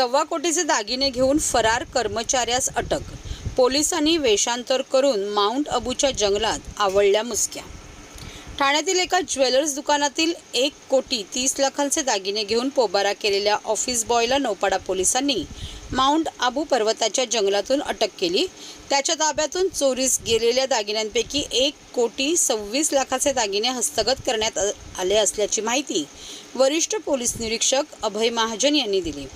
सव्वा कोटीचे दागिने घेऊन फरार कर्मचाऱ्यास अटक. पोलिसांनी वेषांतर करून माउंट अबूच्या जंगलात आवळल्या मुसक्या. ठाण्यातील एका ज्वेलर्स दुकानातील एक कोटी तीस लाखांचे दागिने घेऊन पोबारा केलेल्या ऑफिस बॉयला नौपाडा पोलिसांनी माउंट आबू पर्वताच्या जंगलातून अटक केली. त्याच्या ताब्यातून चोरीस गेलेल्या दागिन्यांपैकी एक कोटी सव्वीस लाखाचे दागिने हस्तगत करण्यात आ- आले असल्याची माहिती वरिष्ठ पोलीस निरीक्षक अभय महाजन यांनी दिली.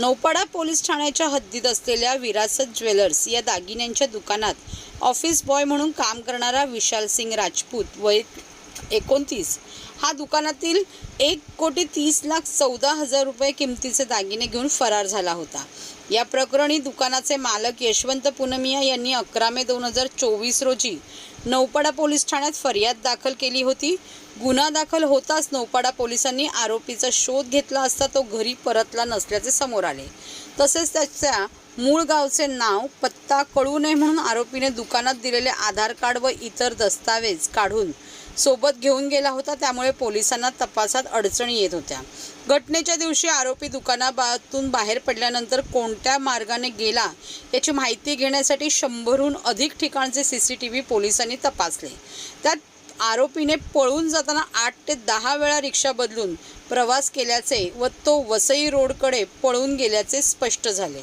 नौपाडा पोलीस ठाण्याच्या हद्दीत असलेल्या विरासत ज्वेलर्स या दागिन्यांच्या दुकानात ऑफिस बॉय म्हणून काम करणारा विशाल सिंग राजपूत वय एकोणतीस. हा दुकानातील एक कोटी तीस लाख चौदा हजार रुपये किमतीचे दागिने घेऊन फरार झाला होता. या प्रकरणी दुकानाचे मालक यशवंत पुनमिया यांनी अकरा मे दोन हजार चोवीस रोजी नौपाडा पोलीस ठाण्यात फर्याद दाखल केली होती. गुन्हा दाखल होताच नौपाडा पोलिसांनी आरोपीचा शोध घेतला असता तो घरी परतला नसल्याचे समोर आले. तसेच त्याच्या मूळ गावचे नाव पत्ता कळू नये म्हणून आरोपीने दुकानात दिलेले आधार कार्ड व इतर दस्तावेज काढून सोबत घेऊन गेला होता त्यामुळे पोलिसांना तपासात अडचणी येत होत्या. घटनेच्या दिवशी आरोपी दुकानातून बाहेर पडल्यानंतर कोणत्या मार्गाने गेला याची माहिती घेण्यासाठी शंभरहून अधिक ठिकाणचे सी सी टी व्ही पोलिसांनी तपासले. त्यात आरोपीने पळून जाताना आठ ते दहा वेळा रिक्षा बदलून प्रवास केल्याचे व तो वसई रोडकडे पळून गेल्याचे स्पष्ट झाले.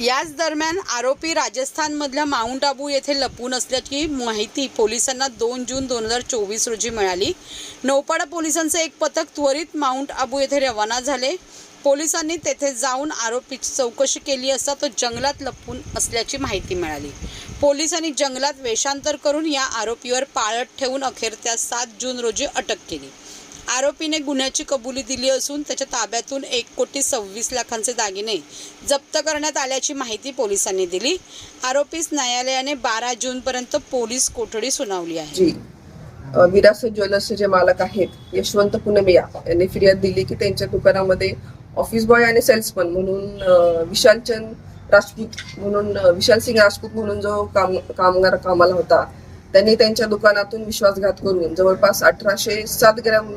याच दरम्यान आरोपी राजस्थानमधल्या माउंट आबू येथे लपून असल्याची माहिती पोलिसांना दोन जून दोन हजार चोवीस रोजी मिळाली. नौपाडा पोलिसांचे एक पथक त्वरित माउंट आबू येथे रवाना झाले. पोलिसांनी तेथे जाऊन आरोपीची चौकशी केली असता तो जंगलात लपून असल्याची माहिती मिळाली. पोलिसांनी जंगलात वेषांतर करून या आरोपीवर पाळत ठेवून अखेर त्या सात जून रोजी अटक केली. आरोपीने गुन्ह्याची कबुली दिली असून त्याच्या ताब्यातून एक कोटी सव्वीस लाखांचे दागिने जप्त करण्यात आल्याची माहिती पोलिसांनी दिली. आरोपीस न्यायालयाने बारा जूनपर्यंत पोलीस कोठडी सुनावली आहे. विरासत ज्वेलर्सचे जे मालक आहेत यशवंत पुनमिया यांनी फिर्याद दिली की त्यांच्या दुकानामध्ये ऑफिस बॉय आणि सेल्समन म्हणून विशालचंद राजपूत म्हणून विशाल सिंग राजपूत म्हणून जो काम कामगार कामाला होता त्यांनी त्यांच्या दुकानातून विश्वासघात करून जवळपास अठराशे सात ग्रॅम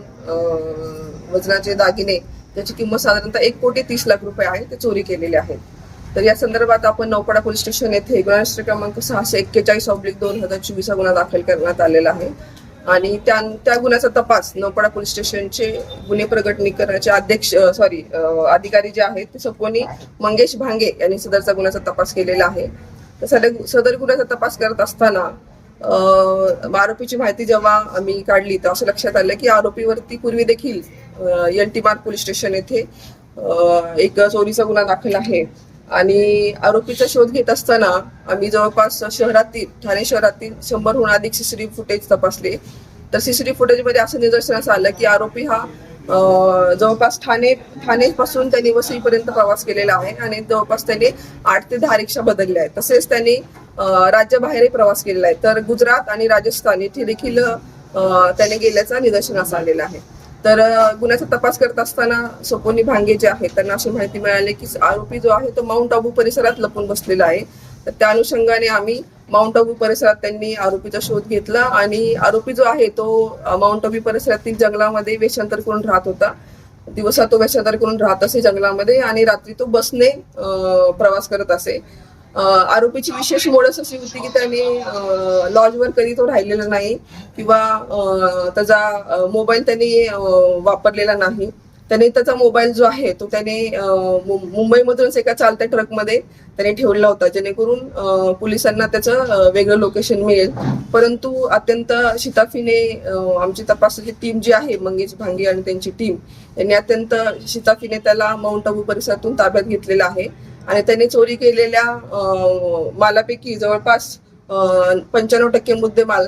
वजनाचे दागिने त्याची किंमत साधारणतः एक कोटी तीस लाख रुपये आहे ते चोरी केलेले आहेत. तर या संदर्भात आपण नौपाडा पोलीस स्टेशन येथे गुन्हा क्रमांक सहाशे एक्केचाळीस ऑब्लिक दोन हजार चोवीस हा गुन्हा दाखल करण्यात आलेला आहे. आणि त्या त्या गुन्ह्याचा तपास नौपाडा पोलीस स्टेशनचे गुन्हे प्रगटनीकरणाचे अध्यक्ष सॉरी अधिकारी जे आहेत ते सपोनी मंगेश भांगे यांनी सदरचा गुन्ह्याचा तपास केलेला आहे. सदर सदर गुन्ह्याचा तपास करत असताना आरोपीची माहिती जेव्हा आम्ही काढली तर असं लक्षात आलं की आरोपीवरती पूर्वी देखील एन पोलीस स्टेशन येथे एक चोरीचा गुन्हा दाखल आहे. आणि आरोपीचा शोध घेत असताना आम्ही जवळपास शहरातील ठाणे शहरातील शंभरहून अधिक सीसीटीव्ही फुटेज तपासले. तर सीसीटीव्ही फुटेजमध्ये असं निदर्शनास आलं की आरोपी हा जवळपास ठाणे ठाणेपासून त्यांनी वसईपर्यंत प्रवास केलेला आहे आणि जवळपास त्यांनी आठ ते दहा रिक्षा बदलल्या आहेत. तसेच त्यांनी राज्याबाहेरही प्रवास केलेला आहे. तर गुजरात आणि राजस्थान येथे देखील त्याने गेल्याचा निदर्शनास आलेला आहे. तर गुन्ह्याचा तपास करत असताना सोपोनी भांगे जे आहेत त्यांना अशी माहिती मिळाली की आरोपी जो आहे तो माउंट आबू परिसरात लपून बसलेला आहे. तर त्या अनुषंगाने आम्ही माउंट आबू परिसरात त्यांनी आरोपीचा शोध घेतला आणि आरोपी जो आहे तो माउंट आबू परिसरातील जंगलामध्ये वेषांतर करून राहत होता. दिवसा तो वेषांतर करून राहत असे जंगलामध्ये आणि रात्री तो बसने प्रवास करत असे. आरोपीची विशेष मोडस अशी होती की त्याने लॉजवर कधी तो राहिलेला नाही किंवा त्याचा मोबाईल त्यांनी वापरलेला नाही. त्याने त्याचा मोबाईल जो आहे तो त्याने मुंबईमधूनच एका चालत्या ट्रकमध्ये त्याने ठेवला होता जेणेकरून पोलिसांना त्याचं वेगळं लोकेशन मिळेल. परंतु अत्यंत शिताफीने आमची तपासाची टीम जी आहे मंगेश भांगे आणि त्यांची टीम यांनी अत्यंत शिताफीने त्याला माउंट आबू परिसरातून ताब्यात घेतलेला आहे. आणि त्याने चोरी केलेल्या मालापैकी जवळपास पंच्याण्णव टक्के मुद्देमाल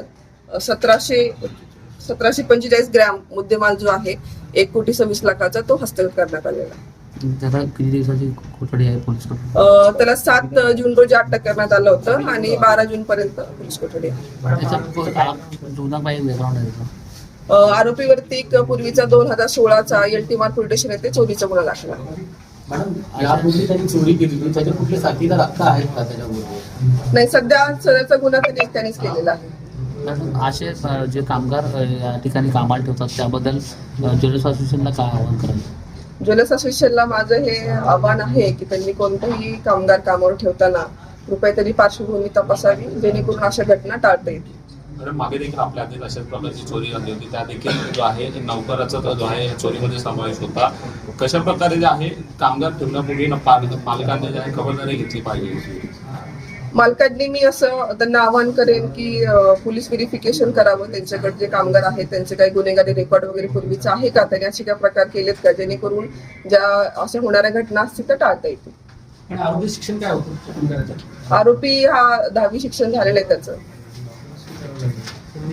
सतराशे सतराशे पंचेचाळीस ग्रॅम मुद्देमाल जो आहे एक कोटी सव्वीस लाखाचा तो हस्तगत करण्यात आलेला आहे. त्याला किती दिवसाची कोठडी आहे पोलीस कोठडी? त्याला सात जून रोजी अटक करण्यात आलं होतं आणि बारा जून पर्यंत पोलीस कोठडी आरोपीवरती एक पूर्वीचा दोन हजार सोळाचा L T Marg police station येथे चोरीचा गुन्हा दाखल आहे मॅडम यापूर्वी त्यांनी चोरी केली होती. त्याचे कुठले साथीदार आता आहेत का त्याच्याबरोबर नाही सध्या सदरचा गुन्हा त्यांनी एकट्यानेच केलेला. आहे मॅडम असे जे कामगार या ठिकाणी कामाला ठेवतात त्याबद्दल ज्वेलर्स असोसिएशनला काय आवाहन कराल? ज्वेलर्स असोसिएशनला माझं हे आव्हान आहे की त्यांनी कोणतंही कामगार कामावर ठेवताना कृपया तरी पार्श्वभूमी तपासावी जेणेकरून अशा घटना टाळता येतील. मॅडम मागे देखील आपल्या हाती अशाच प्रकारची चोरी झाली होती. त्या देखील जो आहे नौकराचा तो जो आहे चोरीमध्ये समावेश होता. कशा प्रकारे जे आहे कामगार ठेवण्यापूर्वी मालकाने जे आहे खबरदारी घेतली पाहिजे? मालकांनी मी असं त्यांना आवाहन करेन की पोलीस व्हेरिफिकेशन करावं. त्यांच्याकडे जे कामगार आहेत त्यांचे काही गुन्हेगारी रेकॉर्ड वगैरे पूर्वीचं आहे का? त्यांनी असे काही प्रकार केलेत का जेणेकरून ज्या अशा होणाऱ्या घटना असतील त्या टाळता येतील. आणि आरोग्य शिक्षण काय होतं? आरोपी हा दहावी शिक्षण झालेलं आहे त्याचं. Amen.